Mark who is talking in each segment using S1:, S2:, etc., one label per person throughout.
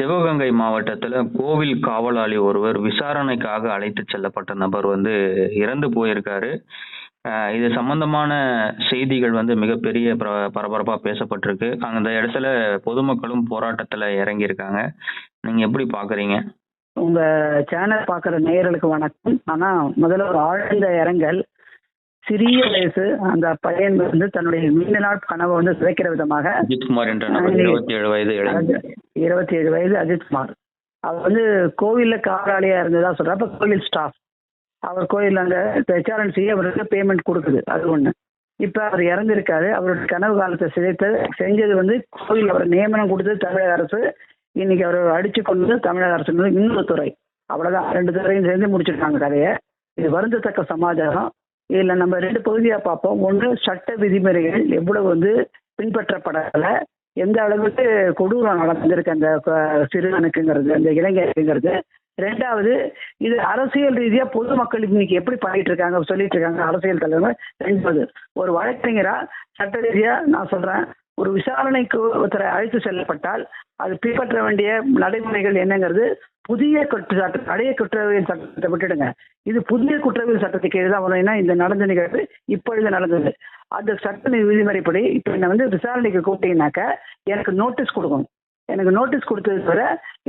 S1: சிவகங்கை மாவட்டத்துல கோவில் காவலாளி ஒருவர் விசாரணைக்காக அழைத்து செல்லப்பட்ட நபர் வந்து இறந்து போயிருக்காரு. இது சம்பந்தமான செய்திகள் வந்து மிகப்பெரிய பர- பரபரப்பா பேசப்பட்டிருக்கு. அந்த இடத்துல பொதுமக்களும் போராட்டத்துல இறங்கியிருக்காங்க. நீங்க எப்படி பாக்குறீங்க?
S2: உங்க சேனல் பார்க்குற நேயர்களுக்கு வணக்கம். ஆனா முதல்ல ஒரு ஆழ்ந்த இறங்கல் சிறிய வயசு அந்த பையன் வந்து தன்னுடைய நீண்ட நாள் கனவை வந்து சிதைக்கிற விதமாக
S1: அஜித்குமார் என்ற இருபத்தி ஏழு வயது
S2: இருபத்தி ஏழு வயது அஜித்குமார். அவர் வந்து கோவில்ல காவலாளியா இருந்ததா சொல்ற. அப்ப கோவில் ஸ்டாஃப் அவர் கோயில் அங்க ஹெச்ஆர்என்சி அவருக்கு பேமெண்ட் கொடுக்குது. அது ஒண்ணு. இப்ப அவர் இறந்திருக்காரு. அவருடைய கனவு காலத்தை சிதைத்து செஞ்சது வந்து கோவில் அவர் நியமனம் கொடுத்தது தமிழக அரசு. இன்னைக்கு அவர் அடிச்சு கொண்டு தமிழக அரசு இன்னொரு துறை. அவ்வளவுதான். ரெண்டு துறையும் சேர்ந்து முடிச்சிருக்காங்க கதையை. இது வருந்தத்தக்க சமாச்சாரம் இதுல நம்ம ரெண்டு பகுதியா பார்ப்போம். ஒன்று சட்ட விதிமுறைகள் எவ்வளவு வந்து பின்பற்றப்படலை. எந்த அளவுக்கு கொடூரம் நடந்திருக்கு அந்த சிறுவனுக்குங்கிறது அந்த இளைஞருக்குங்கிறது. ரெண்டாவது இது அரசியல் ரீதியா பொதுமக்கள் இன்னைக்கு எப்படி பண்ணிட்டு இருக்காங்க சொல்லிட்டு இருக்காங்க அரசியல் தலைவர். ரெண்டாவது ஒரு வழக்கறிஞரா சட்ட ரீதியா நான் சொல்றேன் ஒரு விசாரணைக்கு ஒருத்தரை அழைத்து செல்லப்பட்டால் அது பின்பற்ற வேண்டிய நடைமுறைகள் என்னங்கிறது புதிய குற்றச்சாட்டு பழைய குற்றவியல் சட்டத்தை விட்டுடுங்க. இது புதிய குற்றவியல் சட்டத்துக்கு கீழே தான் வரும். ஏன்னா இந்த நடந்த நிகழ்வு இப்பொழுது நடந்தது. அந்த சட்ட விதிமுறைப்படி இப்போ என்ன வந்து விசாரணைக்கு கூப்பிட்டீங்கன்னாக்க எனக்கு நோட்டீஸ் கொடுக்கணும். எனக்கு நோட்டீஸ் கொடுத்தது தவிர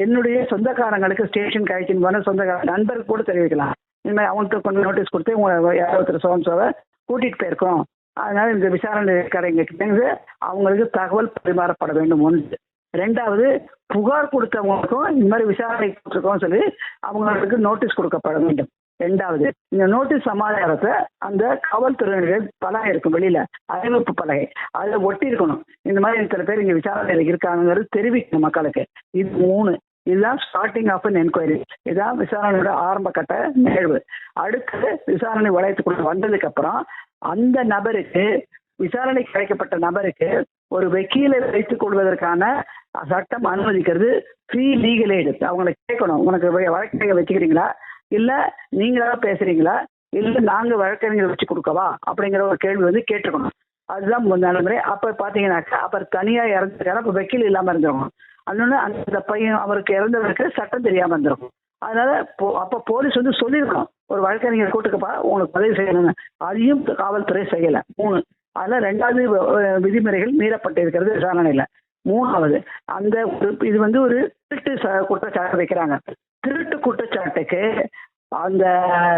S2: என்னுடைய சொந்தக்காரங்களுக்கு ஸ்டேஷன் கழிச்சின்னு போன சொந்தக்கார நண்பருக்கு கூட தெரிவிக்கலாம். இனிமேல் அவங்களுக்கு கொஞ்சம் நோட்டீஸ் கொடுத்து உங்களை யாரோ ஒருத்தர் சோம்சோவை கூட்டிகிட்டு போயிருக்கோம். அதனால இந்த விசாரணை கரைங்க அவங்களுக்கு தகவல் பரிமாறப்பட வேண்டும். ஒன்று. ரெண்டாவது புகார் கொடுத்தவங்களுக்கும் இந்த மாதிரி விசாரணை கொடுத்துருக்கோம் சொல்லி அவங்களுக்கு நோட்டீஸ் கொடுக்கப்பட வேண்டும். ரெண்டாவது இந்த நோட்டீஸ் சமாதானத்தை அந்த காவல்துறையினர் பலகை இருக்கும் வெளியில அறிவிப்பு பலகை அதில் ஒட்டி இருக்கணும் இந்த மாதிரி சில பேர் இங்க விசாரணையில் இருக்காங்கிறது தெரிவிக்கணும் மக்களுக்கு. இது மூணு. இதுதான் ஸ்டார்டிங் ஆஃப் அன் என்கொயரி இதுதான் விசாரணையோட ஆரம்ப கட்ட நிகழ்வு. அடுத்து விசாரணை வளையத்துக்குள்ள வந்ததுக்கு அப்புறம் அந்த நபருக்கு விசாரணை கிடைக்கப்பட்ட நபருக்கு ஒரு வக்கீலை வைத்துக் கொள்வதற்கான சட்டம் அனுமதிக்கிறது. ஃப்ரீ லீகல் எய்டு அவங்களை கேட்கணும். உனக்கு வழக்கறிஞர் வச்சுக்கிறீங்களா? இல்ல நீங்களா பேசுறீங்களா? இல்ல நாங்க வழக்கறிஞர் வச்சு கொடுக்கவா? அப்படிங்கிற ஒரு கேள்வி வந்து கேட்டுக்கணும் அதுதான் முதல் நடைமுறை அப்ப பாத்தீங்கன்னாக்கா அப்போ தனியா இறந்துருக்காரு அப்ப வக்கீல் இல்லாம இருந்திருக்கும் அதனால அந்த பையன் அவருக்கு இறந்தவருக்கு சட்டம் தெரியாம இருந்திருக்கும். அதனால போ- அப்ப போலீஸ் வந்து சொல்லியிருக்கணும் ஒரு வழக்கறிஞர் கூட்டுக்கப்பா உங்களுக்கு பதிவு செய்யணுங்க. அதையும் காவல்துறை செய்யல. மூணு அதனால ரெண்டாவது விதிமுறைகள் மீறப்பட்டிருக்கிறது விசாரணையில மூணாவது அந்த இது வந்து ஒரு திருட்டு குற்றச்சாட்டு வைக்கிறாங்க. திருட்டு குற்றச்சாட்டுக்கு அந்த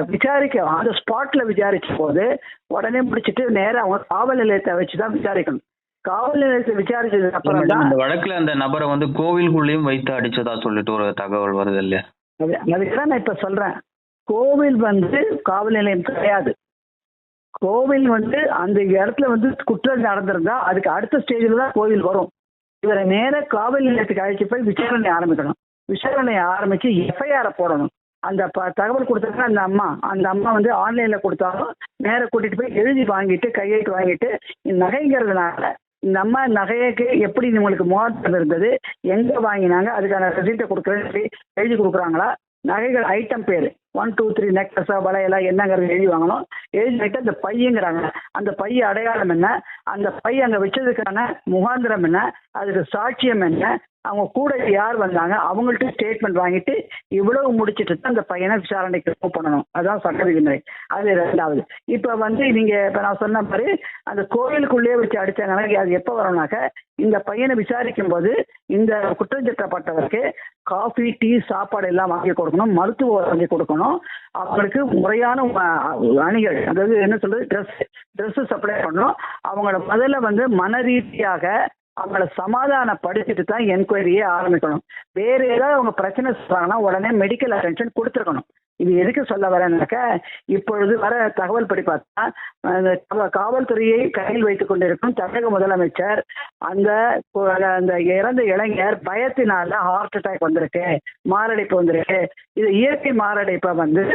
S2: விசாரிக்க அந்த ஸ்பாட்ல விசாரிச்ச போது உடனே முடிச்சிட்டு நேரா அவங்க காவல் நிலையத்தை வச்சுதான் விசாரிக்கணும். காவல் நிலையத்தை விசாரிச்சதுக்கு அப்புறம் தான்
S1: இந்த வழக்குல அந்த நபரை வந்து கோவிலுக்குள்ளேயும் வைத்து அடிச்சதா சொல்லிட்டு ஒரு தகவல் வருது இல்லையா?
S2: அது- அதுக்குதான் நான் இப்ப சொல்றேன். கோவில் வந்து காவல் நிலையம் கிடையாது. கோவில் வந்து அந்த இடத்துல வந்து குற்றம் நடந்திருந்தா அதுக்கு அடுத்த ஸ்டேஜில் தான் கோவில் வரும். இவரை நேர காவல் நிலையத்துக்கு அழைச்சி போய் விசாரணை ஆரம்பிக்கணும். விசாரணை ஆரம்பிச்சு எஃப்ஐஆரை போடணும். அந்த ப- தகவல் கொடுத்தாங்க அந்த அம்மா அந்த அம்மா வந்து ஆன்லைன்ல கொடுத்தாலும் நேர கூட்டிட்டு போய் எழுதி வாங்கிட்டு கையெழுத்து வாங்கிட்டு நகைங்கிறதுனால இந்த அம்மா நகையைக்கு எப்படி உங்களுக்கு மோதிரம் இருந்தது எங்க வாங்கினாங்க அதுக்கான ரெசிப்டை கொடுக்குறேன்னு சொல்லி எழுதி கொடுக்குறாங்களா? நகைகள் ஐட்டம் பேர். ஒன் டூ த்ரீ நெக்லஸா வளையலா என்னங்கிறத எழுதி வாங்கணும். எழுதி அந்த பையங்கிறாங்க. அந்த பைய அடையாளம் என்ன? அந்த பைய அங்க வச்சதுக்கான முகாந்திரம் என்ன? அதுக்கு சாட்சியம் என்ன? அவங்க கூட யார் வந்தாங்க அவங்கள்ட்ட ஸ்டேட்மெண்ட் வாங்கிட்டு இவ்வளவு முடிச்சிட்டு தான் அந்த பையனை விசாரணைக்கு move பண்ணணும். அதான் சட்ட விதிமுறை. அது ரெண்டாவது இப்ப வந்து நீங்க இப்ப நான் சொன்ன மாதிரி அந்த கோயிலுக்குள்ளேயே வச்சு அடிச்சாங்கன்னா அது எப்போ வரும்னாக்க இந்த பையனை விசாரிக்கும் போது இந்த குற்றஞ்சட்டப்பட்டவருக்கு காஃபி டீ சாப்பாடு எல்லாம் வாங்கி கொடுக்கணும் மருத்துவ வாங்கி கொடுக்கணும். அவங்களுக்கு முறையான அணிகள் அதாவது என்ன சொல்றது ட்ரெஸ் ட்ரெஸ்ஸு சப்ளை பண்ணணும். அவங்களோட முதல்ல வந்து மன ரீதியாக அவங்கள சமாதானப்படுத்திட்டு தான் என்கொயரியே ஆரம்பிக்கணும். வேற ஏதாவது அவங்க பிரச்சனை சொல்றாங்கன்னா உடனே மெடிக்கல் அட்டென்ஷன் கொடுத்துருக்கணும். இது எதுக்கு சொல்ல வரேன்னாக்க இப்பொழுது வர தகவல் படி பார்த்தா காவல்துறையை கையில் வைத்துக் கொண்டிருக்கும் தமிழக முதலமைச்சர் அந்த அந்த இறந்த இளைஞர் பயத்தினால ஹார்ட் அட்டாக் வந்திருக்கு மாரடைப்பு வந்திருக்கு. இது இயற்கை மாரடைப்பை வந்து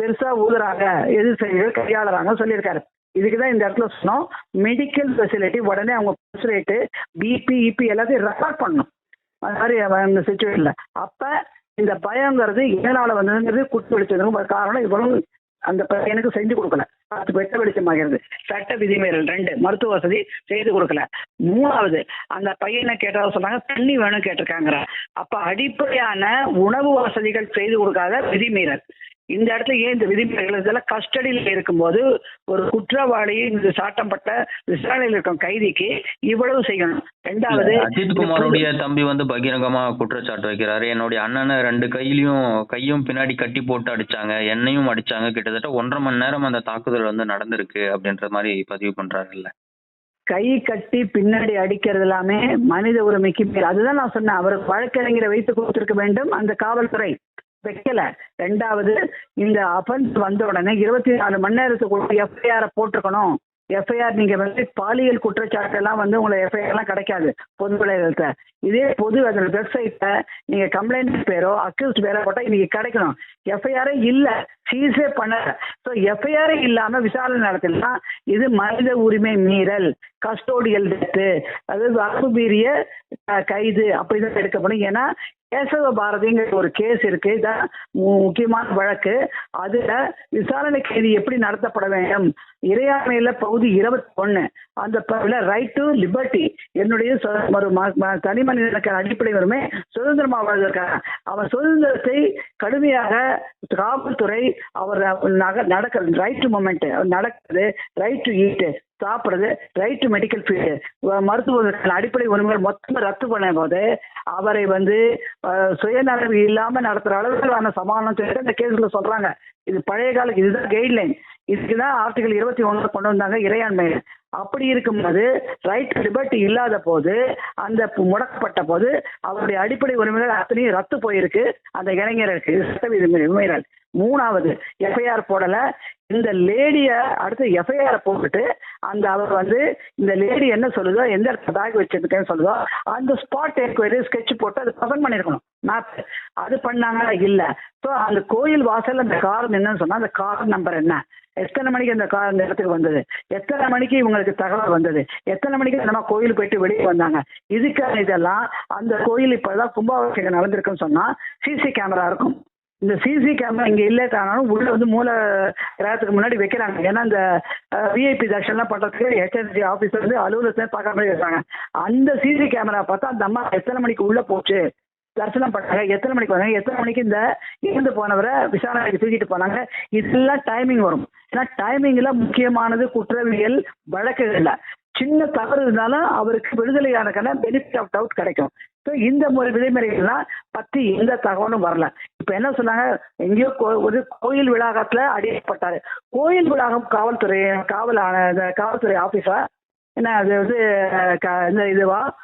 S2: பெருசா ஊதுறாங்க எது செய்ய கையாளுறாங்க சொல்லியிருக்காரு. இதுக்கு தான் இந்த இடத்துல சொன்னோம். மெடிக்கல் ஃபெசிலிட்டி உடனே அவங்க பல்ஸ் ரேட்டு பிபி இபி எல்லாத்தையும் ரெக்கார்ட் பண்ணணும். அது மாதிரி இந்த சுச்சுவேஷன்ல அப்ப இந்த பயங்கிறது எதனால வந்ததுங்கிறது குட்டு வெளிச்சதுக்கு காரணம். இவ்வளவு அந்த பையனுக்கு செஞ்சு கொடுக்கல. பத்து வெட்ட வெளிச்சமாகிறது சட்ட விதிமீறல் ரெண்டு. மருத்துவ வசதி செய்து கொடுக்கல. மூணாவது அந்த பையனை கேட்டதா சொன்னாங்க. தண்ணி வேணும் கேட்டிருக்காங்கிற அப்ப அடிப்படையான உணவு வசதிகள் செய்து கொடுக்காத விதிமீறல். இந்த இடத்துல ஏன் இந்த விதிமுறைகள் இதெல்லாம் கஸ்டடியில் இருக்கும்போது ஒரு குற்றவாளி இந்த சாட்டப்பட்ட விசாரணையில் இருக்கும் கைதிக்கு இவ்வளவு செய்யணும். ரெண்டாவது
S1: அஜித் குமாரோடைய தம்பி வந்து பகிரங்கமா குற்றச்சாட்டு வைக்கிறாரு. என்னுடைய அண்ணனை ரெண்டு கையிலயும் கையும் பின்னாடி கட்டி போட்டு அடிச்சாங்க. என்னையும் அடிச்சாங்க. கிட்டத்தட்ட ஒன்றரை மணி நேரம் அந்த தாக்குதல் வந்து நடந்திருக்கு அப்படின்ற மாதிரி பதிவு பண்றாருல்ல
S2: கை கட்டி பின்னாடி அடிக்கிறது எல்லாமே மனித உரிமைக்கு மீறல் அதுதான் நான் சொன்னேன். அவருக்கு வழக்கறிஞரை வைத்து கொடுத்திருக்க வேண்டும் அந்த காவல்துறை. வைக்கல. ரெண்டாவது இந்த அஃபென்ஸ் வந்த உடனே இருபத்தி நாலு மணி நேரத்துக்குள்ள எஃப்ஐஆர் போட்டிருக்கணும். எஃப்ஐஆர் நீங்க வந்து பாலியல் குற்றச்சாட்டு எல்லாம் வந்து உங்களை எஃப்ஐஆர் எல்லாம் கிடைக்காது பொது விளையாட்டு இதே பொது அதோட வெப்சைட்ல நீங்க கம்ப்ளைண்ட் பேரோ அக்யூஸ்ட் பேரோ போட்டா இன்னைக்கு கிடைக்கணும். எஃப்ஐஆரே இல்ல சீஸே பண்ணல. ஸோ எஃப்ஐஆரே இல்லாம விசாரணை நடத்தலாம் இது மனித உரிமை மீறல். கஸ்டோடியல் டெத்து அதாவது வரம்பு மீறிய கைது அப்படிதான் எடுக்கப்படும். ஏன்னா கேசவ பாரதிங்கிற ஒரு கேஸ் இருக்கு. இதான் முக்கியமான வழக்கு. அதுல விசாரணை கைது எப்படி நடத்தப்பட வேண்டும்? இறையாண்மையில பகுதி இருபத்தி ஒண்ணு அந்த ரைட் டு லிபர்ட்டி என்னுடைய ம- தனி மனிதனுக்கான அடிப்படை வருமே சுதந்திரமா வாழ்ந்திருக்காங்க அவன் சுதந்திரத்தை கடுமையாக காவல்துறை அவர் நக- நடக்கிறது ரைட் டு மூமெண்ட் நடக்கிறது ரைட் டு ஈட்டு சாப்பிடுறது ரைட் டு மெடிக்கல் ஃபீல்டு மருத்துவ அடிப்படை உரிமைகள் மொத்தமாக ரத்து பண்ண போது அவரை வந்து சுயநலவு இல்லாமல் இல்லாம நடத்துற அளவுக்கான சமாதானம் சொல்லிட்டு இந்த கேஸில் சொல்றாங்க. இது பழைய கால இதுதான் கைட்லைன் இதுக்குதான் ஆர்டிகல் இருபத்தி ஒண்ணு கொண்டு வந்தாங்க இறையாண்மை அப்படி இருக்கும்போது ரைட் லிபர்ட்டி இல்லாத போது அந்த முடக்கப்பட்ட போது அவருடைய அடிப்படை உரிமைகள் அத்தனையும் ரத்து போயிருக்கு. அந்த இளைஞருக்கு இது சட்ட மூணாவது எஃப்ஐஆர் போடல. இந்த லேடிய அடுத்து எஃப்ஐஆர் போட்டுட்டு அந்த அவர் வந்து இந்த லேடி என்ன சொல்லுதோ எந்த இடத்துல பேக் வச்சிருக்கேன்னு சொல்லுதோ அந்த ஸ்பாட் என்கொயரி ஸ்கெட்ச் போட்டு அது ப்ரெசென்ட் பண்ணிருக்கணும் மேப் அது பண்ணாங்களா? இல்ல. ஸோ அந்த கோயில் வாசல்ல அந்த கார் என்னன்னு சொன்னா அந்த கார் நம்பர் என்ன? எத்தனை மணிக்கு அந்த கார் அந்த இடத்துக்கு வந்தது? எத்தனை மணிக்கு இவங்களுக்கு தகவல் வந்தது? எத்தனை மணிக்கு அந்த கோயில் போயிட்டு வெளியே வந்தாங்க? இதுக்கான இதெல்லாம் அந்த கோயில் இப்பதான் கும்பாபிஷேகம் நடந்திருக்குன்னு சொன்னா சிசி கேமரா இருக்கும். இந்த சிசி கேமரா இங்க தானாலும் உள்ள வந்து மூல கிரகத்துக்கு முன்னாடி வைக்கிறாங்க. ஏன்னா இந்த விஐபி தர்ஷன்லாம் பண்றதுக்கு ஹெச்எஸ்டி ஆபீசர் வந்து அலுவலகத்துல பார்க்காம இருக்காங்க. அந்த சிசி கேமரா பார்த்தா அந்த அம்மா எத்தனை மணிக்கு உள்ள போச்சு? தரிசனம் பண்ணாங்க எத்தனை மணிக்கு வந்தாங்க எத்தனை மணிக்கு இந்த இறந்து போனவரை விசாரணைக்கு தூக்கிட்டு போனாங்க? இதெல்லாம் டைமிங் வரும். ஏன்னா டைமிங்ல முக்கியமானது குற்றவியல் வழக்குகள்ல. சின்ன தவறு இருந்தாலும் அவருக்கு விடுதலையானக்கான பெனிஃபிட் ஆஃப் டவுட் கிடைக்கும். ஸோ இந்த முறை விதிமுறைகள்லாம் பத்தி எந்த தகவலும் வரல. இப்போ என்ன சொன்னாங்க? எங்கேயோ கோ- ஒரு கோயில் விழாகத்தில் அடிக்கப்பட்டாரு கோயில் விழாகம் காவல்துறை காவல் ஆன- இந்த காவல்துறை ஆஃபீஸா என்ன அது வந்து க- இந்த இதுவா?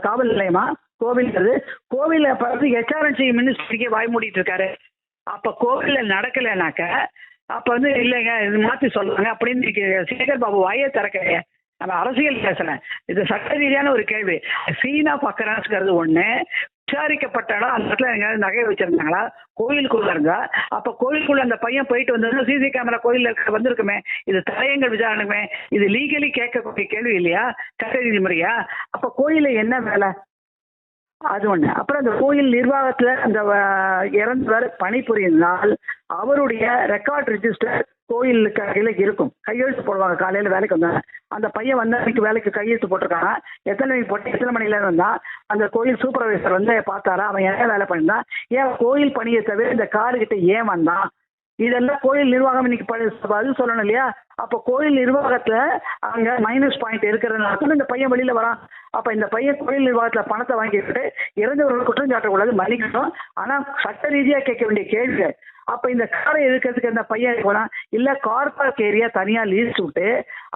S2: காவல் நிலையமா? கோவில்ங்கிறது கோவில பார்த்து ஹெச்ஆர்என்சி மினிஸ்ட்ரிக்கு வாய் மூடிட்டு இருக்காரு. அப்ப கோவில்ல நடக்கலைனாக்க அப்ப வந்து இல்லைங்க இது மாத்தி சொல்லுவாங்க அப்படின்னு சேகர் பாபு வாயே திறக்கலையே. நம்ம அரசியல் பேசுறேன் இது சட்ட ரீதியான ஒரு கேள்வி. சீனா பக்கராஸ்ங்கிறது ஒண்ணு. விசாரிக்கப்பட்ட இடம் அந்த இடத்துல எங்கேயாவது நகை வச்சிருந்தாங்களா? கோயிலுக்குள்ள இருந்தா. அப்ப கோயிலுக்குள்ள அந்த பையன் போயிட்டு வந்ததுன்னா சிசி கேமரா கோயில்ல வந்திருக்குமே. இது தலையங்கள் விசாரணைமே இது லீகலி கேட்கக்கூடிய கேள்வி இல்லையா? சட்ட நீதிமுறையா அப்ப கோயில என்ன வேலை? அது ஒண்ணு. அப்புறம் அந்த கோயில் நிர்வாகத்துல அந்த இறந்தவர் பணிபுரியினால் அவருடைய ரெக்கார்ட் ரெஜிஸ்டர் கோயிலுக்கு அருகில இருக்கும். கையெழுத்து போடுவாங்க. காலையில வேலைக்கு வந்தாங்க அந்த பையன் வந்த அன்னைக்கு வேலைக்கு கையெழுத்து போட்டிருக்காங்க எத்தனை மணிக்கு போட்டு எத்தனை மணில இருந்தா அந்த கோயில் சூப்பர்வைசர் வந்து பார்த்தாரா? அவன் என்ன வேலை பண்ணிருந்தான் ஏன் கோயில் பணியை தவிர இந்த காரு கிட்ட ஏன் வந்தான்? இதெல்லாம் கோயில் நிர்வாகம் இன்னைக்கு பதில் சொல்லணும் இல்லையா? அப்ப கோயில் நிர்வாகத்துல அங்க மைனஸ் பாயிண்ட் இருக்கிறதுனால இந்த பையன் வெளியில வரான். அப்ப இந்த பையன் கோயில் நிர்வாகத்துல பணத்தை வாங்கிட்டு இறந்தவர்கள் குற்றம் சாட்டக்கூடாது மன்னிக்கணும். ஆனா சட்ட ரீதியா கேட்க வேண்டிய கேள்வி. அப்ப இந்த காரை எதுக்கிறதுக்கு இந்த பையன் போனா இல்ல கார் பார்க் ஏரியா தனியா லீஸ் விட்டு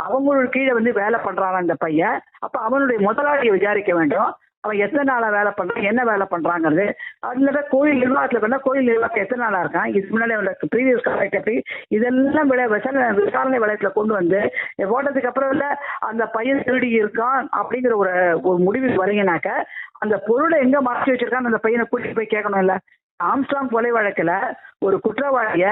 S2: அவங்களோட கீழே வந்து வேலை பண்றானா இந்த பையன்? அப்ப அவனுடைய முதலாளியை விசாரிக்க வேண்டும். அவன் எத்தனை நாளா வேலை பண்றான் என்ன வேலை பண்றாங்கிறது. அதுல கோயில் நிர்வாகத்துல பண்ணா கோயில் நிர்வாகம் எத்தனை நாளா இருக்கான்? இதுக்கு முன்னாடி அவனுக்கு ப்ரீவியஸ் கான்ட்ராக்ட் இதெல்லாம் விளை விசாரணை விசாரணை வளையத்துல கொண்டு வந்து போட்டதுக்கு அப்புறம் இல்ல அந்த பையன் திருடி இருக்கான் அப்படிங்கிற ஒரு ஒரு முடிவுக்கு வரீங்கனாக்க அந்த பொருளை எங்க மாற்றி வச்சிருக்கான்னு அந்த பையனை கூட்டிட்டு போய் கேட்கணும் இல்ல ஆம்ஸ்டாங் கொலை வழக்குல ஒரு குற்றவாளிய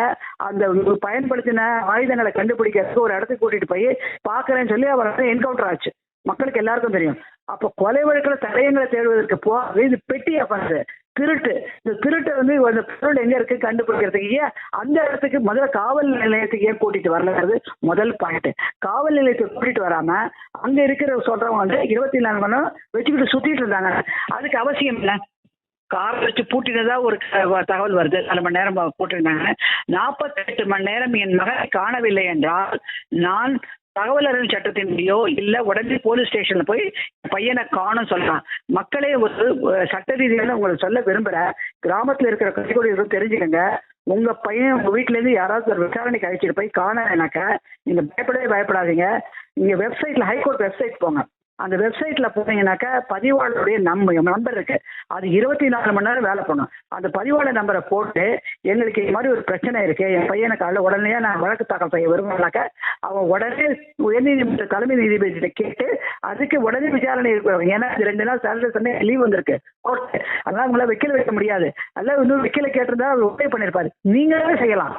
S2: அந்த பயன்படுத்தின ஆயுதங்களை கண்டுபிடிக்கிறதுக்கு ஒரு இடத்துக்கு கூட்டிட்டு போய் பாக்குறேன்னு சொல்லி அவர் என்கவுண்டர் ஆச்சு. மக்களுக்கு எல்லாருக்கும் தெரியும். அப்ப கொலை வழக்குல தடயங்களை தேடுவதற்கு போ இது பெட்டி அஃபன்ஸ் திருட்டு. இந்த திருட்டு வந்து அந்த பொருள் எங்க இருக்கு கண்டுபிடிக்கிறதுக்கு? ஏன் அந்த இடத்துக்கு முதல்ல காவல் நிலையத்துக்கு ஏன் கூட்டிட்டு வரலங்கிறது முதல் பாயிண்ட் காவல் நிலையத்துக்கு கூட்டிட்டு வராம அங்க இருக்கிற சொல்றவங்க வந்து இருபத்தி நாலு மணி நேரம் வச்சுக்கிட்டு சுத்திட்டு இருந்தாங்க. அதுக்கு அவசியம் இல்லை கார் வச்சு பூட்டினதா ஒரு தகவல் வருது. நாலு மணி நேரம் போட்டிருந்தாங்க. நாற்பத்தெட்டு மணி நேரம் என் மகனை காணவில்லை என்றால் நான் தகவல் அறிவு சட்டத்தின்படியோ இல்ல உடனே போலீஸ் ஸ்டேஷன்ல போய் பையனை காணும் சொல்லலாம் மக்களே ஒரு சட்ட ரீதியான உங்களுக்கு சொல்ல விரும்புற கிராமத்துல இருக்கிற கட்சிகள் தெரிஞ்சுக்கங்க. உங்க பையன் உங்க வீட்டுல இருந்து யாராவது ஒரு விசாரணைக்கு அழைச்சிட்டு போய் காணனாக்க நீங்க பயப்படவே பயப்படாதீங்க. நீங்க வெப்சைட்ல ஹைகோர்ட் வெப்சைட் போங்க. அந்த வெப்சைட்ல போனீங்கன்னாக்கா பதிவாளருடைய நம்ம நம்பர் இருக்கு. அது இருபத்தி நாலு மணி நேரம் வேலை பண்ணும். அந்த பதிவாளர் நம்பரை போட்டு எங்களுக்கு இது மாதிரி ஒரு பிரச்சனை இருக்கு என் பையனுக்கு அல்ல உடனே நான் வழக்கு தாக்கல் செய்ய விரும்பினாக்க அவன் உடனே உயர்நீதிமன்ற தலைமை நீதிபதியிட்ட கேட்டு அதுக்கு உடனே விசாரணை இருக்கிறவங்க ஏன்னா ரெண்டு நாள் சாட்டர்டே சண்டே லீவ் வந்திருக்கு. கோர்ட் அதனால உங்களால் வைக்கல வைக்க முடியாது. அல்ல இன்னும் வைக்கல கேட்டிருந்தா அவர் உதவி பண்ணிருப்பாரு. நீங்களே செய்யலாம்.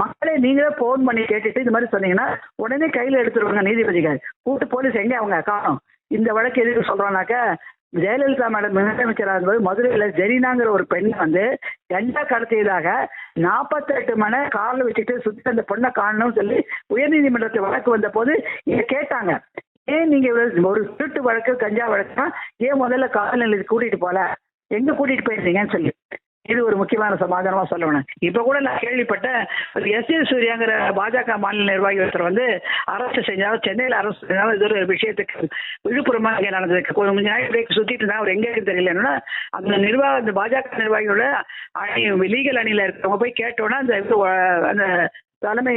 S2: மக்களே நீங்களே போன் பண்ணி கேட்டுட்டு இது மாதிரி சொன்னீங்கன்னா உடனே கையில எடுத்துருவாங்க நீதிபதிகள். கூட்டு போலீஸ் எங்க அவங்க காணும். இந்த வழக்கு எதுக்கு சொல்றோம்னாக்க ஜெயலலிதா மேடம் முதலமைச்சராக இருந்தபோது மதுரையில் ஜெரினாங்கிற ஒரு பெண் வந்து கஞ்சா கடத்தியதாக நாற்பத்தெட்டு மணி காலில் காரில் வச்சுட்டு சுற்றி அந்த பொண்ணை காணணும்னு சொல்லி உயர்நீதிமன்றத்தில் வழக்கு வந்த போது இதை கேட்டாங்க. ஏன் நீங்க ஒரு திருட்டு வழக்கு கஞ்சா வழக்குனா ஏன் முதல்ல காவல் நிலையத்துக்கு கூட்டிட்டு போல? எங்க கூட்டிட்டு போயிருந்தீங்கன்னு சொல்லி. இது ஒரு முக்கியமான சமாதானமா சொல்லணும் இப்ப கூட நான் கேள்விப்பட்டேன் எஸ் ஏ சூர்யாங்கிற பாஜக மாநில நிர்வாகி ஒருத்தர் வந்து அரசு செஞ்சாலும் சென்னையில் அரசு செஞ்சாலும் இது ஒரு விஷயத்துக்கு விழுப்புரமா இங்கே நடந்ததுக்கு. கொஞ்சம் நாள் சுத்திட்டு இருந்தா அவர் எங்க இருக்கு தெரியல. என்னன்னா அந்த நிர்வாக அந்த பாஜக நிர்வாகியோட அணி லீகல் அணியில இருக்கிறவங்க போய் கேட்டோன்னா அந்த இது, அந்த தலைமை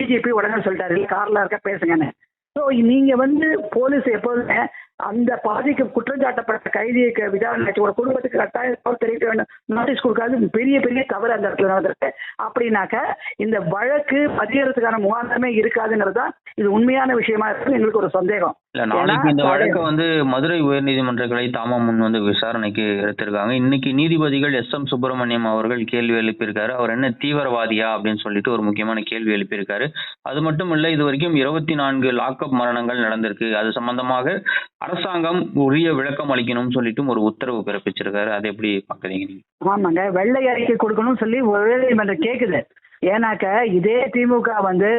S2: டிஜிபி உடனே சொல்லிட்டாரு. கார்ல இருக்க பேசுங்கன்னு. ஸோ நீங்க வந்து போலீஸ் எப்போதுமே அந்த பாதிக்கு குற்றம் சாட்டப்பட்ட கைதியை க- விசாரணை நடத்தி ஒரு குடும்பத்துக்கு கட்டாயம் தெரிவிக்க வேண்டும். நோட்டீஸ் கொடுக்காது. பெரிய பெரிய தவறு அந்த இடத்துல நடந்திருக்கு. அப்படின்னாக்க இந்த வழக்கு பதியறதுக்கான முகாந்தமே இருக்காதுங்கிறது தான் இது உண்மையான விஷயமா இருக்கு எங்களுக்கு ஒரு சந்தேகம்.
S1: இல்ல நாளைக்கு இந்த வழக்கை வந்து மதுரை உயர்நீதிமன்ற கிளை தாமம் முன் வந்து விசாரணைக்கு எடுத்திருக்காங்க. இன்னைக்கு நீதிபதிகள் எஸ் எம் சுப்பிரமணியம் அவர்கள் கேள்வி எழுப்பியிருக்காரு. அவர் என்ன தீவிரவாதியா அப்படின்னு சொல்லிட்டு ஒரு முக்கியமான கேள்வி எழுப்பியிருக்காரு. அது மட்டும் இல்ல இது வரைக்கும் இருபத்தி நான்கு லாக்அப் மரணங்கள் நடந்திருக்கு. அது சம்பந்தமாக அரசாங்கம் உரிய விளக்கம் அளிக்கணும்னு சொல்லிட்டு ஒரு உத்தரவு பிறப்பிச்சிருக்காரு. அதை எப்படி பாக்குறீங்க நீங்க?
S2: ஆமாங்க. வெள்ளை அறிக்கை கொடுக்கணும்னு சொல்லி உயர்நீதிமன்றம் கேக்குது. ஏன்னாக்க இதே திமுக வந்து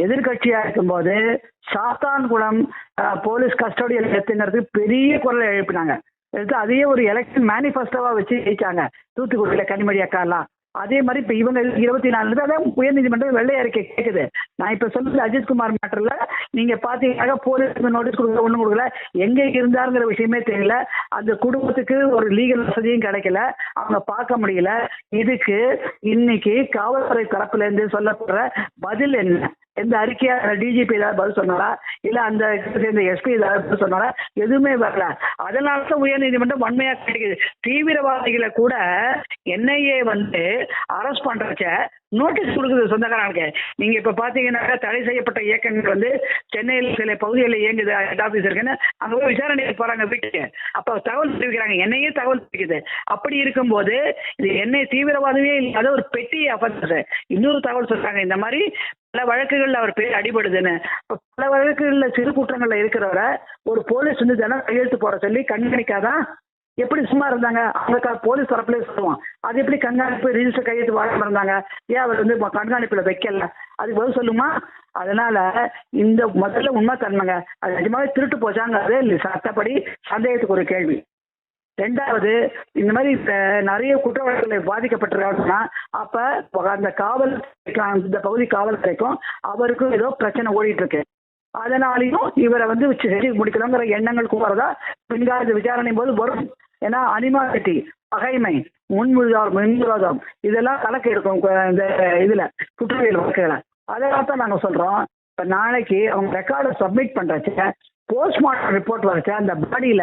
S2: எதிர்கட்சியா இருக்கும்போது சாத்தான்குளம் போலீஸ் கஸ்டோடியல் எடுத்துங்கிறதுக்கு பெரிய குரலை எழுப்பினாங்க. எடுத்து அதையே ஒரு எலெக்ஷன் மேனிஃபெஸ்டோவா வச்சு ஜெயிச்சாங்க. தூத்துக்குடியில கனிமொழி எல்லாம் அதே மாதிரி இப்ப இவங்க இருபத்தி நாலு அதான் உயர்நீதிமன்றம் வெள்ளை அறிக்கை கேட்குது நான் இப்ப சொல்றது அஜித்குமார் மேட்டர்ல நீங்க பாத்தீங்கன்னா போலீஸ் நோட்டீஸ் கொடுக்கல ஒண்ணும் கொடுக்கல. எங்க இருந்தாருங்கிற விஷயமே தெரியல. அந்த குடும்பத்துக்கு ஒரு லீகல் வசதியும் கிடைக்கல. அவங்க பார்க்க முடியல. இதுக்கு இன்னைக்கு காவல்துறை தரப்புல இருந்து சொல்லப்படுற பதில் என்ன? எந்த அறிக்கையா டிஜிபி ஏதாவது பதில் சொன்னாரா? இல்ல அந்த சேர்ந்த எஸ்பி ஏதாவது பதில் சொன்னாரா? எதுவுமே வரல. அதனால தான் உயர்நீதிமன்றம் வன்மையா கிடைக்குது தீவிரவாதிகளை கூட என்ஐஏ வந்து அரெஸ்ட் பண்றச்ச நோட்டீஸ் கொடுக்குது சொந்தக்காரங்களுக்கு. நீங்க இப்ப பாத்தீங்கன்னாக்கா தடை செய்யப்பட்ட இயக்கங்கள் வந்து சென்னையில் சில பகுதிகளில் இயங்குது ஹெட் ஆபீஸ் இருக்குன்னு அங்க போய் விசாரணைக்கு போறாங்க வீட்டுக்கு. அப்ப தகவல் தெரிவிக்கிறாங்க. என்னையே தகவல் தெரிவிக்குது. அப்படி இருக்கும்போது இது என்னை தீவிரவாதமே இல்லாத ஒரு பெட்டி அஃபென்ஸ் இன்னொரு தகவல் சொல்றாங்க. இந்த மாதிரி பல வழக்குகள்ல அவர் பேர் அடிபடுதுன்னு. பல வழக்குகள்ல சிறு குற்றங்கள்ல இருக்கிறவரை ஒரு போலீஸ் வந்து தினம் கையெழுத்து போட சொல்லி கண்காணிக்காதான் எப்படி சும்மா இருந்தாங்க? அவங்க போலீஸ் தரப்புலேயே சொல்லுவான். அது எப்படி கண்காணிப்பு ரிஜிஸ்டர் கையெழுத்து வாழாம இருந்தாங்க? ஏன் அவர் வந்து கண்காணிப்புல வைக்கல? அதுக்கு பதில் சொல்லுமா? அதனால இந்த முதல்ல உண்மை தன்மைங்க அது நிஜமாவே திருட்டு போச்சாங்கிறது இல்லை சட்டப்படி சந்தேகத்துக்கு ஒரு கேள்வி. ரெண்டாவது இந்த மாதிரி நிறைய குற்றவாளிகளை பாதிக்கப்பட்டிருக்காங்கன்னா அப்ப அந்த காவல் இந்த பகுதி காவல்துறைக்கும் அவருக்கும் ஏதோ பிரச்சனை ஓடிட்டு இருக்கு அதனாலையும் இவரை வந்து செஞ்சு முடிக்கணுங்கிற எண்ணங்கள் கூறதா பின்கால விசாரணை போது வரும். ஏன்னா அனிமாசிட்டி பகைமை முன்முதாரம் முன்விரோதம் இதெல்லாம் கணக்கு எடுக்கும் இந்த இதுல குற்றவியல் வழக்குகளை. அதனால தான் நாங்க சொல்றோம் இப்ப நாளைக்கு அவங்க ரெக்கார்டை சப்மிட் பண்றச்ச போஸ்ட்மார்ட்டம் ரிப்போர்ட் வரச்ச அந்த பாடியில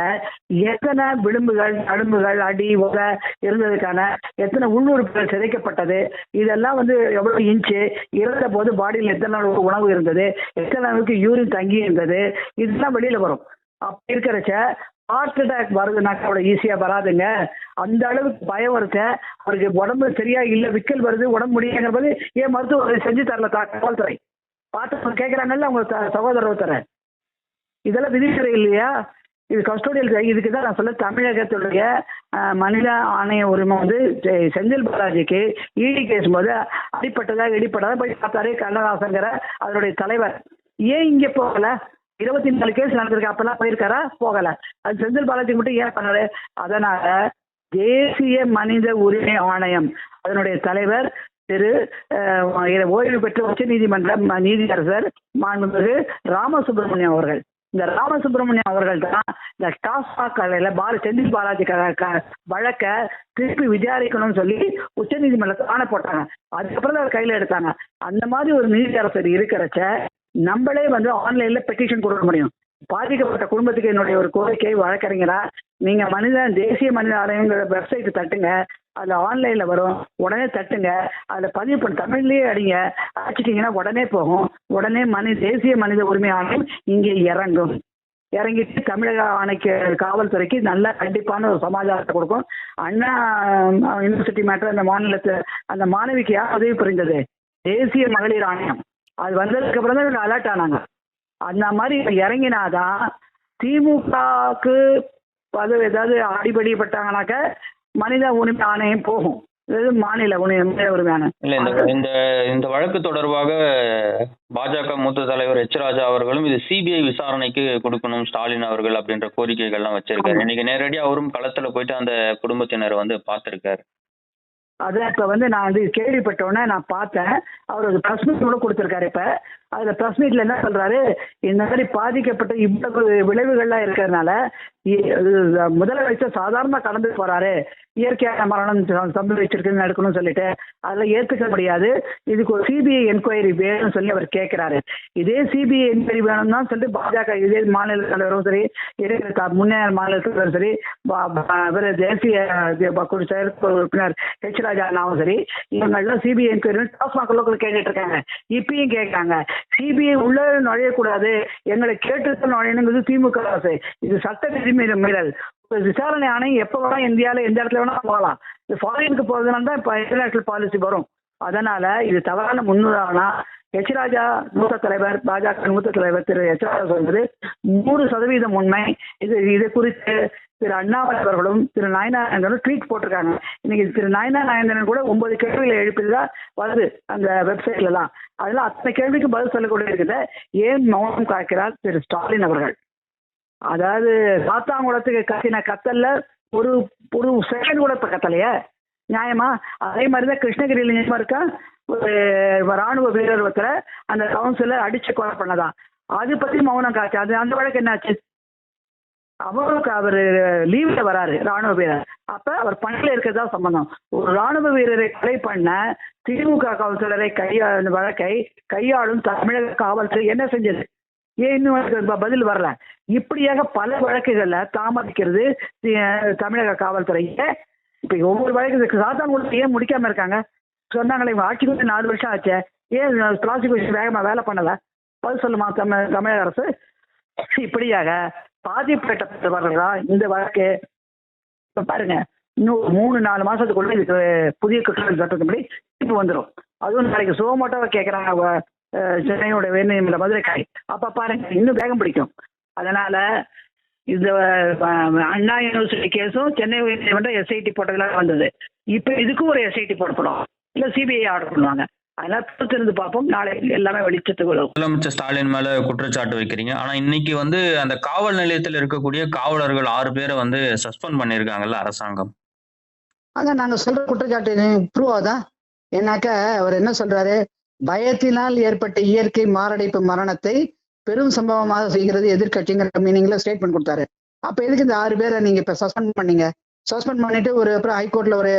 S2: எத்தனை விளிம்புகள் நடும்புகள் அடி உரை இருந்ததுக்கான எத்தனை உள்ளுறுப்புகள் சிதைக்கப்பட்டது இதெல்லாம் வந்து எவ்வளவு இன்ச்சு இறந்த போது பாடியில் எத்தனை அளவு உணவு இருந்தது எத்தனை அளவுக்கு யூரின் தங்கி இருந்தது இதெல்லாம் வெளியில வரும். அப்படி இருக்கிறச்ச ஹார்ட் அட்டாக் வருதுனாக்கா அவ்வளோ ஈஸியாக வராதுங்க. அந்த அளவுக்கு பயம் வருத்த அவருக்கு உடம்பு சரியா இல்லை விக்கல் வருது உடம்பு முடியுங்கிற போது ஏன் மருத்துவ செஞ்சு தரல தா- காவல்துறை? பார்த்து கேட்குறாங்கல்ல அவங்க த- சகோதரர் இதெல்லாம் விதிமுறை இல்லையா? இது கஸ்டோடியல் இதுக்கு தான் நான் சொல்ல தமிழகத்துடைய மனித ஆணைய உரிமை வந்து செ- செந்தில் பாலாஜிக்கு இடி கேஸ் போது அடிப்பட்டதா இடிப்பட்டதா போய் பார்த்தாரு கண்ணதாசங்கிற அதனுடைய தலைவர். ஏன் இங்கே போகல? இருபத்தி நாலு கேஸ் நடந்திருக்கு. அப்பெல்லாம் போயிருக்காரா? போகல. அது செந்தில் பாலாஜி மட்டும் ஏன் பண்ணாரு அதனால தேசிய மனித உரிமை ஆணையம் அதனுடைய தலைவர் திரு ஓய்வு பெற்ற உச்ச நீதிமன்ற நீதியரசர் மாண்புமிகு ராமசுப்ரமணியம் அவர்கள். இந்த ராமசுப்ரமணியம் அவர்கள் தான் இந்த டாஸ்மாக் கடையில பால செந்தில் பாலாஜி க- வழக்க திருப்பி விசாரிக்கணும்னு சொல்லி உச்ச நீதிமன்றத்தை ஆணை போட்டாங்க. அதுக்கப்புறம் தான் அவர் கையில எடுத்தாங்க. அந்த மாதிரி ஒரு நீதியரசர் இருக்கிறச்ச நம்மளே வந்து ஆன்லைன்ல பெட்டிஷன் கொடுக்க முடியும். பாதிக்கப்பட்ட குடும்பத்துக்கு என்னுடைய ஒரு கோரிக்கை வழக்கறிஞரா நீங்க மனிதன் தேசிய மனித ஆணையங்கிற வெப்சைட் தட்டுங்க. அதுல ஆன்லைன்ல வரும். உடனே தட்டுங்க. அதுல பதிவு பண்ண தமிழ்லயே அடிங்க. அடிச்சிட்டீங்கன்னா உடனே போகும். உடனே மனித தேசிய மனித உரிமை ஆணையம் இங்கே இறங்கும். இறங்கிட்டு தமிழக ஆணைக்கு காவல்துறைக்கு நல்ல கண்டிப்பான ஒரு சமாச்சாரத்தை கொடுக்கும். அண்ணா யூனிவர்சிட்டி மேட்டர் அந்த மாநிலத்தை அந்த மாணவிக்கு யார் உதவி புரிந்தது? தேசிய மகளிர் ஆணையம். அது வந்ததுக்கு அப்புறம் தான் இவங்க அலர்ட் ஆனாங்க. அந்த மாதிரி இறங்கினாதான் திமுகவுக்கு அது ஏதாவது அடிபடிப்பட்டாங்கனாக்க மனித உரிமை ஆணையம் போகும். மாநில
S1: இந்த இந்த வழக்கு தொடர்பாக பாஜக மூத்த தலைவர் எச் ராஜா அவர்களும் இது சிபிஐ விசாரணைக்கு கொடுக்கணும் ஸ்டாலின் அவர்கள் அப்படின்ற கோரிக்கைகள்லாம் வச்சிருக்காரு. இன்னைக்கு நேரடியா அவரும் களத்துல போயிட்டு அந்த குடும்பத்தினரை வந்து பார்த்திருக்காரு.
S2: அதான் இப்ப வந்து நான் வந்து கேள்விப்பட்ட உடனே நான் பார்த்தேன். அவர் ஒரு ப்ரெஸ் மீட் கூட கொடுத்துருக்காரு இப்ப. அதுல பிரஸ் மீட்ல என்ன சொல்றாரு? இந்த மாதிரி பாதிக்கப்பட்ட இவ்வளவு விளைவுகள்லாம் இருக்கிறதுனால இ- இது முதலமைச்சர் சாதாரண கடந்து போறாரு. இயற்கையான மரணம் ச- சம்பவிச்சிருக்குன்னு நடக்கணும்னு சொல்லிட்டு அதில் ஏத்துக்க முடியாது. இதுக்கு ஒரு சிபிஐ என்கொயரி வேணும்னு சொல்லி அவர் கேட்கிறாரு இதே சிபிஐ என்கொயரி வேணும்னு தான் சொல்லிட்டு பாஜக இதே மாநில தலைவரும் சரி இருக்கிற முன்னாள் மாநில தலைவரும் சரி பா- தேசிய செயற்குழு உறுப்பினர் ஹெச் ராஜா அண்ணாவும் சரி இவங்கெல்லாம் சிபிஐ என்கொயரி டாஸ்மாக் லோக்கல் கேட்டுட்டு இருக்காங்க. இப்பயும் கேட்கறாங்க சிபிஐ உள்ள நுழையக்கூடாது. எங்களை கேட்டு நுழையணுங்கிறது திமுக அரசு. இது சட்ட விதிமீற மீறல். விசாரணை ஆணையம் எப்போ வேணா இந்தியாவில் எந்த இடத்துல வேணா போகலாம். இது ஃபாரினுக்கு போகிறதுனால தான் இப்போ இன்டர்நேஷனல் பாலிசி வரும். அதனால இது தவறான முன்னுதாரணா? எச் ராஜா மூத்த தலைவர் பாஜக மூத்த தலைவர் திரு எச் ராஜா சொல்வது நூறு சதவீதம் உண்மை. இது இது குறித்து திரு அண்ணாமலை அவர்களும் திரு நாயனானந்தனும் ட்வீட் போட்டிருக்காங்க. இன்னைக்கு திரு நயனா நாயந்தரன் கூட ஒன்பது கேள்விகளை எழுப்பியதா வருது அந்த வெப்சைட்லலாம் அதெல்லாம் அத்தனை கேள்விக்கு பதில் சொல்லக்கூடிய இருக்குது ஏன் மௌனம் காக்கிறார் திரு ஸ்டாலின் அவர்கள்? அதாவது சாத்தாங்குளத்துக்கு கத்தின கத்தல்ல ஒரு ஒரு செகண்ட் கூட இப்ப கத்தலையே. நியாயமா? அதே மாதிரி தான் கிருஷ்ணகிரியில் நியாயமா இருக்கா? ஒரு ராணுவ வீரர் ஒருத்தர அந்த கவுன்சிலர் அடிச்சு கொலை பண்ணதான் அது பத்தி மௌனம் காட்சி அது அந்த வழக்கு என்னாச்சு? அவருக்கு அவர் லீவ்ல வராரு ராணுவ வீரர். அப்ப அவர் பணியில இருக்கிறதா சம்பந்தம். ஒரு ராணுவ வீரரை கொலை பண்ண திமுக காவல்துறை கையா அந்த வழக்கை கையாளும் தமிழக காவல்துறை என்ன செஞ்சது? ஏன் இன்னும் பதில் வரல? இப்படியாக பல வழக்குகள்ல தாமதிக்கிறது தமிழக காவல்துறை இப்ப ஒவ்வொரு வழக்கு சாத்தான்குளத்தை ஏன் முடிக்காம இருக்காங்க? சொன்னாங்களே இவங்க ஆட்சிக்கு வந்து நாலு வருஷம் ஆச்சு. ஏன் ப்ராசிக்யூஷன் வேகமா வேலை பண்ணல? பதில் சொல்லுமா தமிழ் தமிழக அரசு? இப்படியாக பாதிக்கப்பட்டவர்கள் தான் இந்த வழக்கு. இப்ப பாருங்க இன்னும் மூணு நாலு மாசத்துக்குள்ள இதுக்கு புதிய குற்றவியல் சட்டத்தின்படி தீர்ப்பு வந்துடும் அதுவும் நாளைக்கு சுகமோட்டோவை கேட்கறாங்க சென்னையோட உயர்நீதிமன்ற மதுரை காய் அப்ப பாருங்க இன்னும் வேகம் பிடிக்கும். அதனால இந்த அண்ணா யூனிவர்சிட்டி கேஸும் சென்னை உயர்நீதிமன்றம் எஸ்ஐடி போட்டதுல வந்தது. இப்ப இதுக்கும் ஒரு எஸ்ஐடி போடப்படும். இல்ல சிபிஐ ஆர்டர் பண்ணுவாங்க. பொறுத்திருந்து பார்ப்போம். நாளை எல்லாமே வெளிச்சத்துக்கு வரும்.
S1: முதலமைச்சர் ஸ்டாலின் மேல குற்றச்சாட்டு வைக்கிறீங்க. ஆனா இன்னைக்கு வந்து அந்த காவல் நிலையத்தில் இருக்கக்கூடிய காவலர்கள் ஆறு பேரை வந்து சஸ்பெண்ட் பண்ணியிருக்காங்கல்ல அரசாங்கம்.
S3: அதான் நாங்க சொல்ற குற்றச்சாட்டு ப்ரூவ் ஆகுதா ஏன்னாக்க அவர் என்ன சொல்றாரு? பயத்தினால் ஏற்பட்ட இயற்கை மாரடைப்பு மரணத்தை பெரும் சம்பவமாக செய்கிறது எதிர்க்கட்சிங்கிற மீனிங்ல ஸ்டேட்மெண்ட் கொடுத்தாரு. அப்ப எதுக்கு இந்த ஆறு பேரை நீங்க இப்ப சஸ்பெண்ட் பண்ணீங்க? சஸ்பெண்ட் பண்ணிட்டு ஒரு அப்புறம் ஹைகோர்ட்ல ஒரு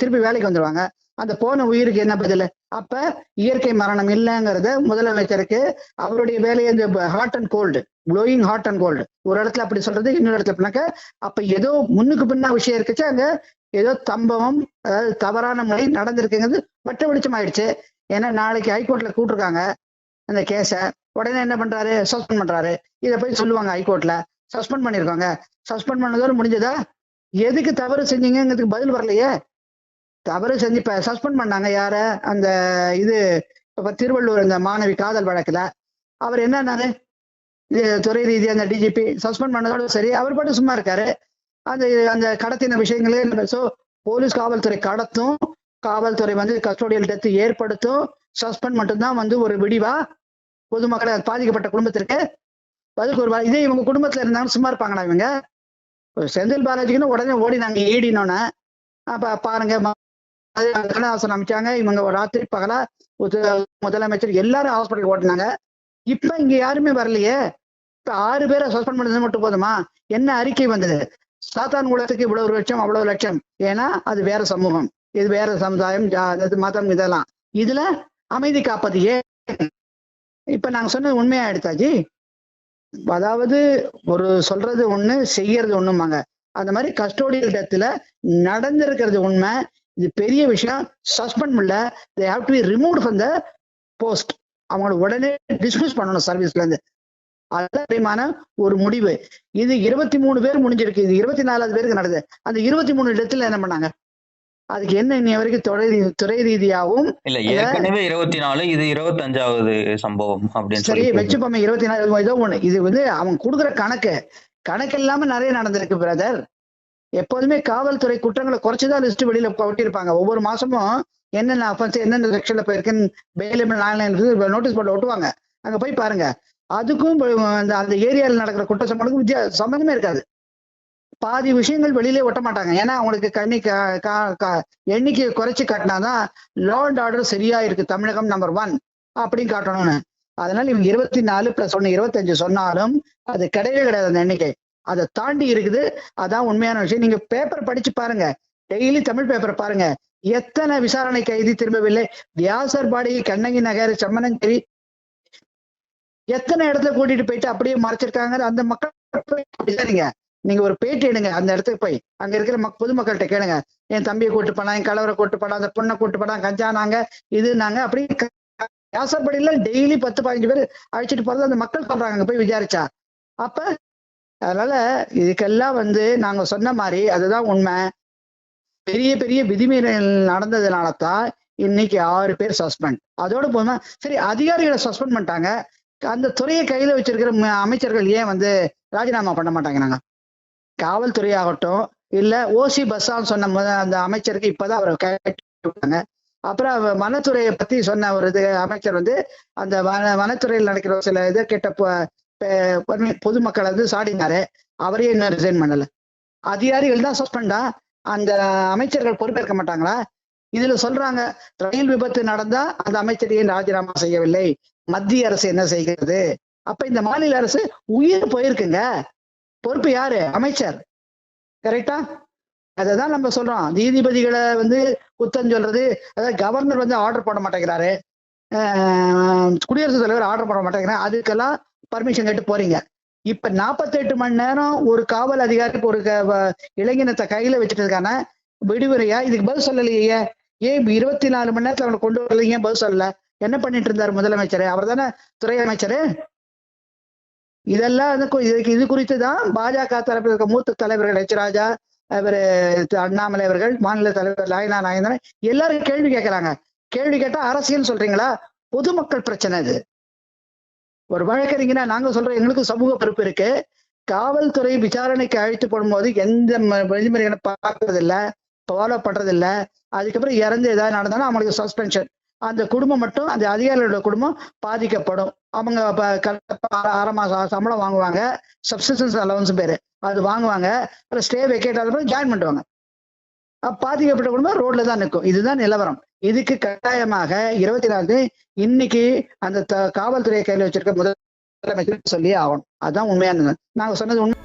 S3: திருப்பி வேலைக்கு வந்துருவாங்க. அந்த போன உயிருக்கு என்ன பதில்? அப்ப இயற்கை மரணம் இல்லைங்கிறத முதலமைச்சருக்கு அவருடைய வேலையை இந்த hot and cold blowing hot and cold ஒரு இடத்துல அப்படி சொல்றது இன்னொரு இடத்துல அப்படின்னாக்க அப்ப ஏதோ முன்னுக்கு பின்னா விஷயம் இருக்குச்சு அங்க ஏதோ தம்பவம் அதாவது தவறான முறை நடந்திருக்குங்கிறது வட்ட வெளிச்சம் ஆயிடுச்சு. ஏன்னா நாளைக்கு ஹைகோர்ட்ல கூட்டிருக்காங்க அந்த கேஸை உடனே என்ன பண்றாரு? சஸ்பெண்ட் பண்றாரு. இதை போய் சொல்லுவாங்க ஹைகோர்ட்ல சஸ்பெண்ட் பண்ணிருக்காங்க. சஸ்பெண்ட் பண்ணதோட முடிஞ்சதா? எதுக்கு தவறு செஞ்சீங்கிறதுக்கு பதில் வரலையே? தவறு செஞ்சு இப்ப சஸ்பெண்ட் பண்ணாங்க யார? அந்த இது இப்ப திருவள்ளூர் இந்த மாணவி காதல் வழக்குல. அவர் என்னன்னாரு
S2: இது துறை ரீதியா அந்த டிஜிபி சஸ்பெண்ட் பண்ணதோட சரி அவர் பாட்டு சும்மா இருக்காரு. அந்த அந்த கடத்தின விஷயங்களே ஸோ போலீஸ் காவல்துறை கடத்தும். காவல்துறை வந்து கஸ்டோடியல் டெத் ஏற்படுத்தும். சஸ்பெண்ட் மட்டும்தான் வந்து ஒரு விடிவா பொதுமக்களை பாதிக்கப்பட்ட குடும்பத்திற்கு அதுக்கு ஒரு இதே இவங்க குடும்பத்துல இருந்தாலும் சும்மா இருப்பாங்களா இவங்க. செந்தில் பாலாஜிக்குன்னு உடனே ஓடி நாங்க ஈடினோன்னே அப்ப பாருங்க கண்ணதாசன் அமைச்சாங்க. இவங்க ராத்திரி பகலா முதலமைச்சர் எல்லாரும் ஹாஸ்பிட்டல் ஓட்டினாங்க. இப்ப இங்க யாருமே வரலையே? இப்ப ஆறு பேரை சஸ்பெண்ட் பண்ணது மட்டும் போதுமா? என்ன அறிக்கை வந்தது? சாத்தான் குலத்துக்கு இவ்வளவு லட்சம் அவ்வளவு லட்சம். ஏன்னா அது வேற சமூகம். இது வேற சமுதாயம் மதம் இதெல்லாம். இதுல அமைதி காப்பது ஏன்? இப்ப நாங்க சொன்னது உண்மையா எடுத்தாச்சு அதாவது ஒரு சொல்றது ஒண்ணு செய்யறது ஒண்ணுமாங்க அந்த மாதிரி கஸ்டோடியல் டெத்துல நடந்திருக்கிறது உண்மை. இது பெரிய விஷயம். சஸ்பெண்ட் பண்ணல. They have to be remove from the post அவங்கள உடனே டிஸ்மிஸ் பண்ணணும் சர்வீஸ்ல இருந்து. அதமான ஒரு முடிவு. இது இருபத்தி மூணு பேர் முடிஞ்சிருக்கு. இது இருபத்தி நாலாவது பேருக்கு நடக்குது. அந்த இருபத்தி மூணு இடத்துல என்ன பண்ணாங்க? அதுக்கு என்ன இன்னி வரைக்கும் துறை துறை ரீதியாகவும்
S1: இல்ல ஏற்கனவே இருபத்தி நாலு இது இருபத்தஞ்சாவது சம்பவம் அப்படின்னு
S2: சரி வச்சுப்போமே இருபத்தி நாலு ஏதோ ஒண்ணு. இது வந்து அவங்க கொடுக்குற கணக்கு. கணக்கு இல்லாம நிறைய நடந்திருக்கு பிரதர் எப்போதுமே காவல்துறை குற்றங்களை குறைச்சுதான் லிஸ்ட் வெளியில கொட்டியிருப்பாங்க ஒவ்வொரு மாசமும் என்னென்ன அஃபென்ஸ் என்னென்ன செக்ஷன்ல போயிருக்குன்னு பெயிலபிள் ஆன்லைன் நோட்டீஸ் போர்டில் ஒட்டுவாங்க. அங்க போய் பாருங்க. அதுக்கும் அந்த அந்த ஏரியாவில் நடக்கிற குற்ற சம்பளத்துக்கும் வித்தியா சம்பந்தமே இருக்காது. பாதி விஷயங்கள் வெளியிலே ஒட்ட மாட்டாங்க. ஏன்னா அவங்களுக்கு கண்ணி கா- கா- எண்ணிக்கையை குறைச்சு காட்டினாதான் லா அண்ட் ஆர்டர் சரியா இருக்கு. தமிழகம் நம்பர் ஒன் அப்படின்னு காட்டணும்னு. அதனால இவங்க இருபத்தி நாலு பிளஸ் ஒன்னு இருபத்தஞ்சு சொன்னாலும் அது கிடையவே கிடையாது அந்த எண்ணிக்கை. அதை தாண்டி இருக்குது. அதான் உண்மையான விஷயம். நீங்க பேப்பர் படிச்சு பாருங்க. டெய்லி தமிழ் பேப்பர் பாருங்க. எத்தனை விசாரணை கைதி திரும்பவில்லை? வியாசர்பாடி கண்ணகி நகர் செம்மனஞ்சேரி எத்தனை இடத்துல கூட்டிட்டு போயிட்டு அப்படியே மறைச்சிருக்காங்க அந்த மக்கள் நீங்க ஒரு பேட்டி எடுங்க. அந்த இடத்துக்கு போய். அங்க இருக்கிற மக் பொதுமக்கள்கிட்ட கேளுங்க. என் தம்பியை கூட்டு போனா என் கலவரை கூட்டு போனா அந்த பொண்ணை கூட்டு போனா கஞ்சா நாங்க இது நாங்க அப்படி வியாசர்பாடியில டெய்லி பத்து பதினஞ்சு பேர் அழைச்சிட்டு போறது அந்த மக்கள் சொல்றாங்க. அங்க போய் விசாரிச்சா. அப்ப அதனால இதுக்கெல்லாம் வந்து நாங்க சொன்ன மாதிரி அதுதான் உண்மை. பெரிய பெரிய விதிமீறல் நடந்ததுனால தான் இன்னைக்கு ஆறு பேர் சஸ்பெண்ட் அதோட போதுமா சரி அதிகாரிகளை சஸ்பெண்ட் பண்ணிட்டாங்க. அந்த துறையை கையில வச்சிருக்கிற ம- அமைச்சர்கள் ஏன் வந்து ராஜினாமா பண்ண மாட்டாங்கிறாங்க காவல்துறை ஆகட்டும் இல்ல ஓசி பஸ்ஸான்னு சொன்ன முத அந்த அமைச்சருக்கு இப்பதான் அவரை கட்டி அப்புறம் வனத்துறையை பத்தி சொன்ன ஒரு இது அமைச்சர் வந்து அந்த வன வனத்துறையில் நடக்கிற சில இதை கேட்ட பொதுமக்களை வந்து சாடினாரு. அவரே இன்னும் ரிசைன் பண்ணல. அதிகாரிகள் தான் சஸ்பெண்டா அந்த அமைச்சர்கள் பொறுப்பேற்க மாட்டாங்களா? இதுல சொல்றாங்க ரயில் விபத்து நடந்தா அந்த அமைச்சர் ஏன் ராஜினாமா செய்யவில்லை? மத்திய அரசு என்ன செய்கிறது? அப்ப இந்த மாநில அரசு உயிர் போயிருக்குங்க. பொறுப்பு யாரு? அமைச்சர். கரெக்டா அததான் நம்ம சொல்றோம். நீதிபதிகளை வந்து குத்தம் சொல்றது அதாவது கவர்னர் வந்து ஆர்டர் போட மாட்டேங்கிறாரு. குடியரசுத் தலைவர் ஆர்டர் போட மாட்டேங்கிறாரு. அதுக்கெல்லாம் பர்மிஷன் கேட்டு போறீங்க. இப்ப 48 மணி நேரம் ஒரு காவல் அதிகாரிக்கு ஒரு க- வ- இளைஞனத்தை கையில வச்சுட்டு இருக்கான விடுமுறையா? இதுக்கு பதில் சொல்லலையே. ஏன் இருபத்தி நாலு மணி நேரத்துல அவனை கொண்டு வரல பதில் சொல்லல? என்ன பண்ணிட்டு இருந்தாரு முதலமைச்சர்? அவர் தானே துறை அமைச்சர்? இதெல்லாம் இதுக்கு இது குறித்து தான் பாஜக தரப்பில் இருக்க மூத்த தலைவர்கள் எச் ராஜா அவர் அண்ணாமலை அவர்கள் மாநில தலைவர் லாயனா நாயந்தன் எல்லாரும் கேள்வி கேட்கறாங்க கேள்வி கேட்டா அரசியல் சொல்றீங்களா? பொதுமக்கள் பிரச்சனை இது. ஒரு வழக்கறிஞனா நாங்க சொல்றோம் எங்களுக்கு சமூக பொறுப்பு இருக்கு. காவல்துறை விசாரணைக்கு அழைத்து போடும்போது எந்த ம- வழிமுறைகளை பார்க்கறது ஃபாலோ பண்றதில்ல. அதுக்கப்புறம் இறந்து ஏதாவது நடந்தாலும் அவங்களுக்கு சஸ்பென்ஷன் அந்த குடும்பம் மட்டும் அந்த அதிகாரிகளோட குடும்பம் பாதிக்கப்படும். அவங்க அப்ப அரை- மாசம் சம்பளம் வாங்குவாங்க. சப்சிஸ்டன்ஸ் அலவன்ஸ் பேரு. அது வாங்குவாங்க. அப்புறம் ஸ்டே வெக்கேட் ஆகிறப்ப ஜாயின் பண்ணுவாங்க பாதிக்கப்பட்ட குடும்பம் ரோட்ல தான் நிற்கும் இதுதான் நிலவரம். இதுக்கு கட்டாயமாக இருபத்தி நாலு இன்னைக்கு அந்த த- காவல்துறையை கையில வச்சிருக்க முதலமைச்சர் சொல்லி ஆகணும். அதுதான் உண்மையானது நாங்க சொன்னது உண்மை